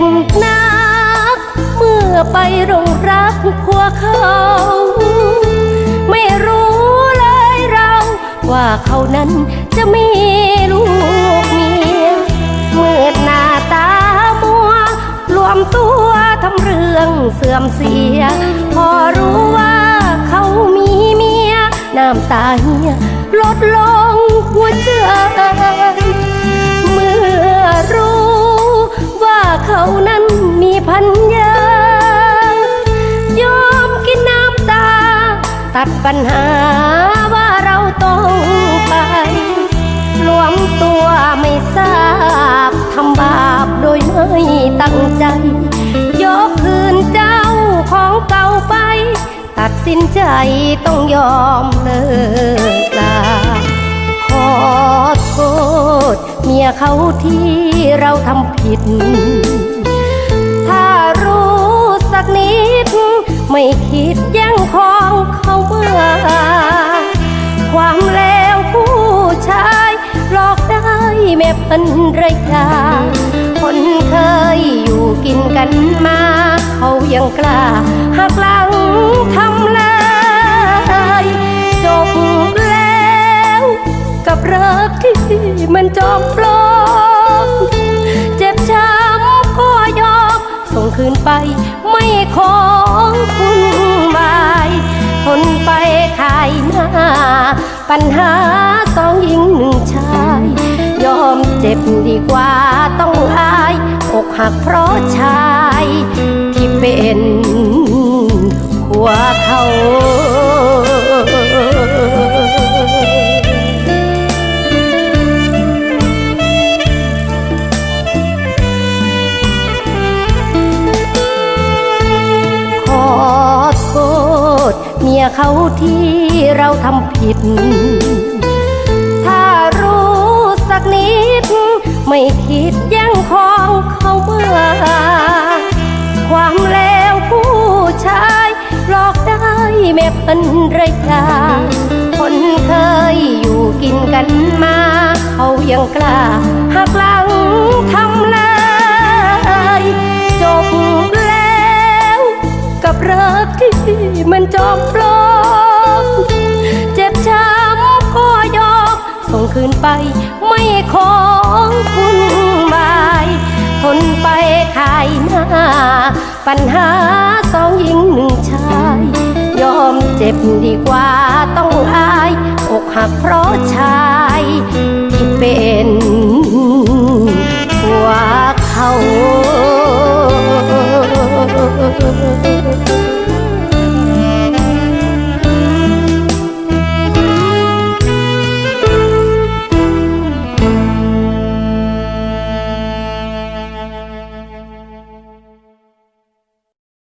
บนัก เมื่อไปหลงรักพัวเขา ไม่รู้เลยเรา ว่าเขานั้นจะมีลูกเมียเมืดหน้าตามัวรวมตัวทำเรื่องเสื่อมเสีย พอรู้ว่าเขามีเมีย น้ำตาเหียลดลงหัวใจเมื่อรู้ ตัดปัญหาว่าเราต้องไปรวมตัวไม่ทราบทำบาปโดยไม่ตั้งใจ ยกคืนเจ้าของเก่าไป ตัดสินใจต้องยอมเลิกลาขอโทษเมียเขาที่เราทำผิด ความแล้วผู้ชายหลอกได้แม่พันรยา คนเคยอยู่กินกันมา เขายังกล้าหักหลังทำลายจบแล้วกับรักที่มันจอมปลอมเจ็บช้ำก็ยอมส่งคืนไปไม่ของคุณหมาย ทนไปขายหน้า ปัญหาสองหญิงหนึ่งชาย ยอมเจ็บดีกว่าต้องอายอกหักเพราะชาย ที่เป็นหัวเขา ยเขาที่เราทำผิด ถ้ารู้สักนิด ไม่คิดแย่งของเขาเมื่อ ความแล้วผู้ชายหลอกได้แม่พันรยา มันจอมปลอมเจ็บช้ำก็ยอมส่งคืนไปไม่ของคุณหมายทนไปขายหน้า ปัญหาสองหญิงหนึ่งชาย ยอมเจ็บดีกว่าต้องอาย อกหักเพราะชายที่เป็น